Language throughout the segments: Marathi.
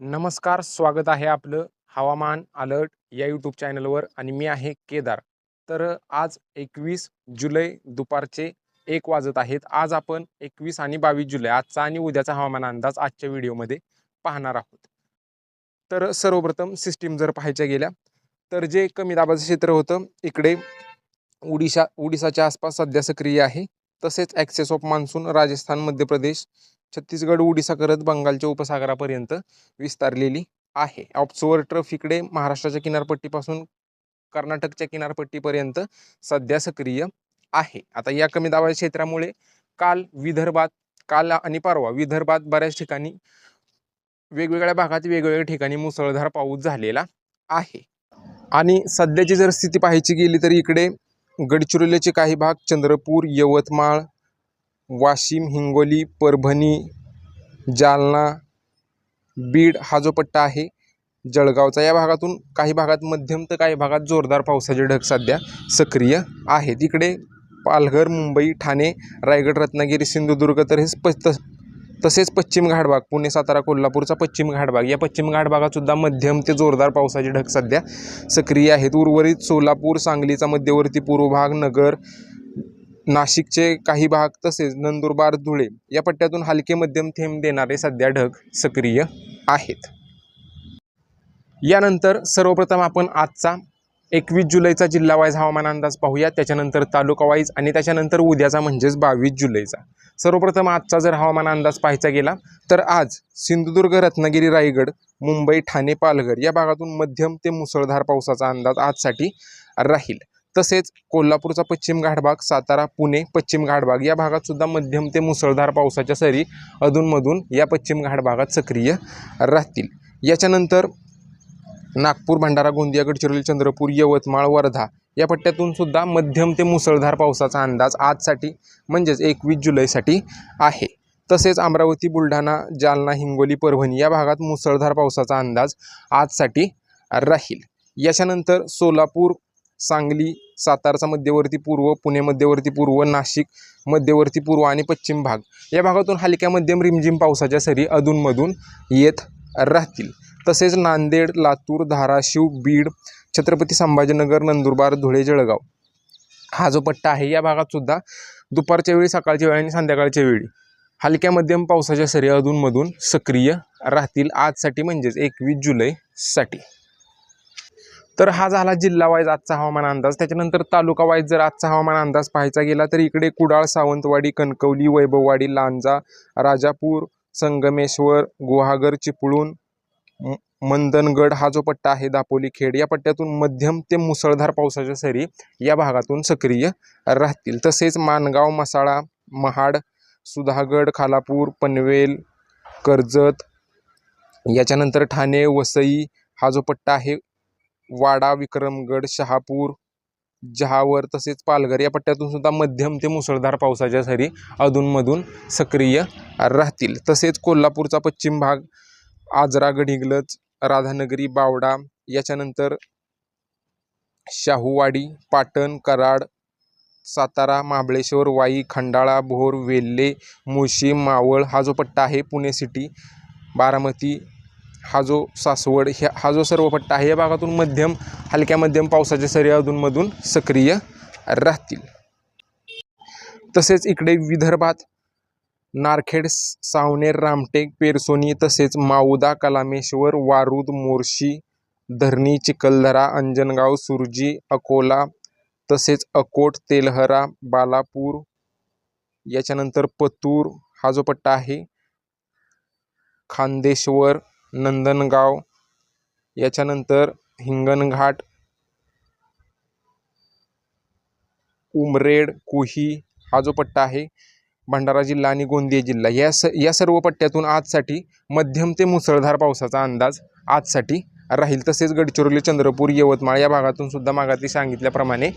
नमस्कार स्वागत आहे आपलं हवामान अलर्ट या यूट्यूब चॅनलवर आणि मी आहे केदार. तर आज एकवीस जुलै दुपारचे एक वाजत आहेत. आज आपण एकवीस आणि बावीस जुलै आजचा आणि उद्याचा हवामान अंदाज आजच्या व्हिडिओमध्ये पाहणार आहोत. तर सर्वप्रथम सिस्टीम जर पाहायच्या गेल्या तर जे कमी दाबाचं क्षेत्र होतं इकडे उडिशा उडिसाच्या आसपास सध्या सक्रिय आहे. तसेच excess of monsoon Rajasthan Madhya Pradesh Chhattisgarh Orissa करत बंगालच्या उपसागरापर्यंत विस्तारलेली आहे. ऑप्सोवर ट्रफ इकडे महाराष्ट्राच्या किनारपट्टीपासून कर्नाटकच्या किनारपट्टीपर्यंत सध्या सक्रिय आहे. आता या कमी दाबाच्या क्षेत्रामुळे काल विदर्भात काल आणि परवा विदर्भात बऱ्याच ठिकाणी वेगवेगळ्या भागात वेगवेगळ्या ठिकाणी मुसळधार पाऊस झालेला आहे. आणि सध्याची जर स्थिती पाहायची गेली तर इकडे गडचिरोलीचे काही भाग चंद्रपूर यवतमाळ वाशिम हिंगोली परभणी जालना बीड हा जो पट्टा आहे जळगावचा या भागातून काही भागात मध्यम तर काही भागात जोरदार पावसाचे ढग सध्या सक्रिय आहेत. इकडे पालघर मुंबई ठाणे रायगड रत्नागिरी सिंधुदुर्ग तर हे प त- तसेच पश्चिम घाटभाग पुणे सातारा कोल्हापूरचा पश्चिम घाटभाग. या पश्चिम घाटभागातसुद्धा मध्यम ते जोरदार पावसाचे ढग सध्या सक्रिय आहेत. उर्वरित सोलापूर सांगलीचा मध्यवर्ती पूर्व भाग नगर नाशिकचे काही भाग तसेच नंदुरबार धुळे या पट्ट्यातून हलके मध्यम थेंब देणारे सध्या ढग सक्रिय आहेत. यानंतर सर्वप्रथम आपण आजचा एकवीस जुलैचा जिल्हावाईज हवामान अंदाज पाहूया. त्याच्यानंतर तालुकावाईज आणि त्याच्यानंतर उद्याचा म्हणजेच बावीस जुलैचा. सर्वप्रथम आजचा जर हवामान अंदाज पाहायचा गेला तर आज सिंधुदुर्ग रत्नागिरी रायगड मुंबई ठाणे पालघर या भागातून मध्यम ते मुसळधार पावसाचा अंदाज आजसाठी राहील. तसेच कोल्हापूरचा पश्चिम घाटभाग सातारा पुणे पश्चिम घाटभाग या भागात सुद्धा मध्यम ते मुसळधार पावसाच्या सरी अधूनमधून या पश्चिम घाटभागात सक्रिय राहतील. याच्यानंतर नागपूर भंडारा गोंदिया गडचिरोली चंद्रपूर यवतमाळ वर्धा या पट्ट्यातून सुद्धा मध्यम ते मुसळधार पावसाचा अंदाज आजसाठी म्हणजेच एकवीस जुलैसाठी आहे. तसेच अमरावती बुलढाणा जालना हिंगोली परभणी या भागात मुसळधार पावसाचा अंदाज आजसाठी राहील. याच्यानंतर सोलापूर सांगली सातारचा मध्यवर्ती पूर्व पुणे मध्यवर्ती पूर्व नाशिक मध्यवर्ती पूर्व आणि पश्चिम भाग. या भागातून हलक्या मध्यम रिमझिम पावसाच्या सरी अधूनमधून येत राहतील. तसेच नांदेड लातूर धाराशिव बीड छत्रपती संभाजीनगर नंदुरबार धुळे जळगाव हा जो पट्टा आहे या भागात सुद्धा दुपारच्या वेळी सकाळच्या वेळी आणि संध्याकाळच्या वेळी हलक्या मध्यम पावसाच्या सरी अधूनमधून सक्रिय राहतील. आजसाठी म्हणजेच एकवीस जुलैसाठी तर हा झाला जिल्हा वाईज आजचा हवामान अंदाज. त्याच्यानंतर तालुका वाईज जर आजचा हवामान अंदाज पाहायचा गेला तर इकडे कुडाळ सावंतवाडी कणकवली वैभववाडी लांजा राजापूर संगमेश्वर गुहागर चिपळूण मंदनगड हा जो पट्टा आहे दापोली खेड या पट्ट्यातून मध्यम ते मुसळधार पावसाच्या सरी या भागातून सक्रिय राहतील. तसेच मानगाव मसाळा महाड सुधागड खालापूर पनवेल कर्जत याच्यानंतर ठाणे वसई हा जो पट्टा आहे वाडा विक्रमगड शहापूर जहावर तसेच पालघर या पट्ट्यातून सुद्धा मध्यम ते मुसळधार पावसाच्या सरी अधूनमधून सक्रिय राहतील. तसेच कोल्हापूरचा पश्चिम भाग आजरा गडिंगलज राधानगरी बावडा याच्यानंतर शाहूवाडी पाटण कराड सातारा महाबळेश्वर वाई खंडाळा भोर वेल्हे मुळशी मावळ हा जो पट्टा आहे पुणे सिटी बारामती हा जो सासवड ह्या हा जो सर्व पट्टा आहे या भागातून मध्यम हलक्या मध्यम पावसाच्या सरी अधूनमधून सक्रिय राहतील. तसेच इकडे विदर्भात नारखेड सावनेर रामटेक पेरसोनी तसेच माऊदा कलामेश्वर वारूद मोर्शी धरणी चिखलदरा अंजनगाव सुरजी अकोला तसेच अकोट तेलहरा बालापूर याच्यानंतर पतूर हा जो पट्टा आहे खांदेश्वर नंदनगाव याच्यानंतर हिंगणघाट उमरेड कुही हा जो पट्टा आहे भंडारा जिल्हा आणि गोंदिया जिल्हा या स या सर्व पट्ट्यातून आजसाठी मध्यम ते मुसळधार पावसाचा अंदाज आजसाठी राहील. तसेच गडचिरोली चंद्रपूर यवतमाळ या भागातून सुद्धा मागाती सांगितल्याप्रमाणे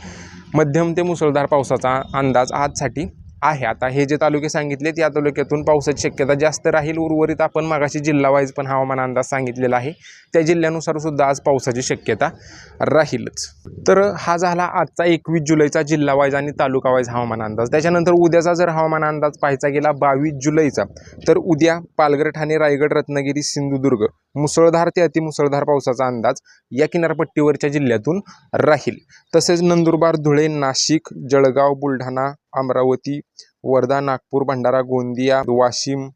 मध्यम ते मुसळधार पावसाचा अंदाज आजसाठी आहे. आता हे जे तालुके सांगितलेत या तालुक्यातून पावसाची शक्यता जास्त राहील. उर्वरित आपण मागाशी जिल्हावाईज पण हवामान अंदाज सांगितलेला आहे. त्या जिल्ह्यानुसार सुद्धा आज पावसाची शक्यता राहीलच. तर हा झाला आजचा एकवीस जुलैचा जिल्हावाईज आणि तालुकावाईज हवामान अंदाज. त्याच्यानंतर उद्याचा जर हवामान अंदाज पाहायचा गेला बावीस जुलैचा तर उद्या पालघर ठाणे रायगड रत्नागिरी सिंधुदुर्ग मुसळधार ते अतिमुसळधार पावसाचा अंदाज या किनारपट्टीवरच्या जिल्ह्यातून राहील. तसेच नंदुरबार धुळे नाशिक जळगाव बुलढाणा अमरावती वर्धा नागपूर भंडारा गोंदिया वाशिम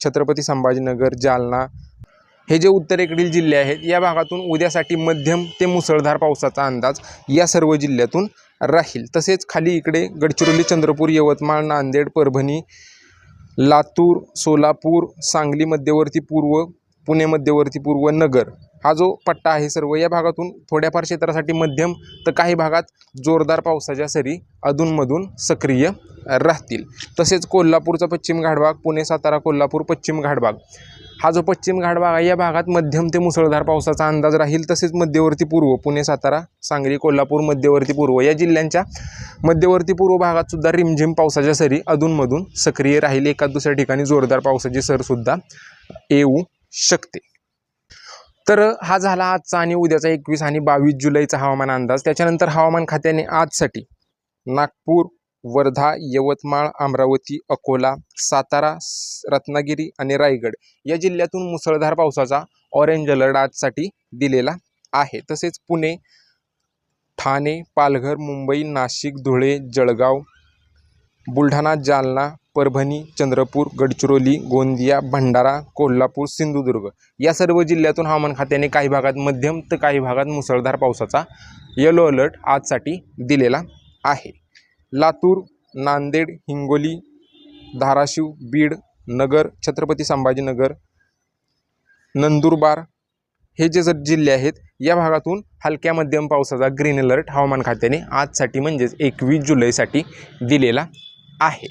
छत्रपती संभाजीनगर जालना. हे जे उत्तरेकडील जिल्हे आहेत या भागातून उद्यासाठी मध्यम ते मुसळधार पावसाचा अंदाज या सर्व जिल्ह्यातून राहील. तसेच खाली इकडे गडचिरोली चंद्रपूर यवतमाळ नांदेड परभणी लातूर सोलापूर सांगली मध्यवर्ती पूर्व पुणे मध्यवर्ती पूर्व नगर. हा जो पट्टा आहे सर्व या भागातून थोड्याफार क्षेत्रासाठी मध्यम तर काही भागात जोरदार पावसाच्या सरी अधूनमधून सक्रिय राहतील. तसेच कोल्हापूरचा पश्चिम घाटभाग पुणे सातारा कोल्हापूर पश्चिम घाटभाग. हा जो पश्चिम घाटभाग आहे या भागात मध्यम ते मुसळधार पावसाचा अंदाज राहील. तसेच मध्यवर्ती पूर्व पुणे सातारा सांगली कोल्हापूर मध्यवर्ती पूर्व या जिल्ह्यांच्या मध्यवर्ती पूर्व भागात सुद्धा रिमझिम पावसाच्या सरी अधूनमधून सक्रिय राहील. एका दुसऱ्या ठिकाणी जोरदार पावसाची सरसुद्धा येऊ शकते. तर हा झाला आजचा आणि उद्याचा एकवीस आणि बावीस जुलैचा हवामान अंदाज. त्याच्यानंतर हवामान खात्याने आजसाठी नागपूर वर्धा यवतमाळ अमरावती अकोला सातारा रत्नागिरी आणि रायगड या जिल्ह्यातून मुसळधार पावसाचा ऑरेंज अलर्ट आजसाठी दिलेला आहे. तसेच पुणे ठाणे पालघर मुंबई नाशिक धुळे जळगाव बुलढाणा जालना परभणी चंद्रपूर गडचिरोली गोंदिया भंडारा कोल्हापूर सिंधुदुर्ग या सर्व जिल्ह्यातून हवामान खात्याने काही भागात मध्यम तर काही भागात मुसळधार पावसाचा येलो अलर्ट आजसाठी दिलेला आहे. लातूर नांदेड हिंगोली धाराशिव बीड नगर छत्रपती संभाजीनगर नंदुरबार हे जे जर जिल्हे आहेत या भागातून हलक्या मध्यम पावसाचा ग्रीन अलर्ट हवामान खात्याने आजसाठी म्हणजेच एकवीस जुलैसाठी दिलेला आहे.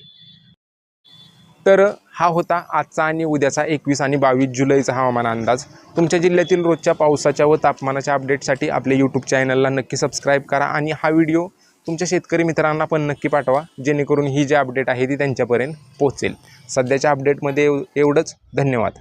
तर हा होता आजचा आणि उद्याचा एकवीस आणि बावीस जुलैचा हवामान अंदाज. तुमच्या जिल्ह्यातील रोजच्या पावसाच्या व तापमानाच्या अपडेटसाठी आपल्या यूट्यूब चॅनलला नक्की सबस्क्राईब करा आणि हा व्हिडिओ तुमच्या शेतकरी मित्रांना पण नक्की पाठवा जेणेकरून ही जी अपडेट आहे ती त्यांच्यापर्यंत पोहोचेल. सध्याच्या अपडेटमध्ये एव एवढंच. धन्यवाद.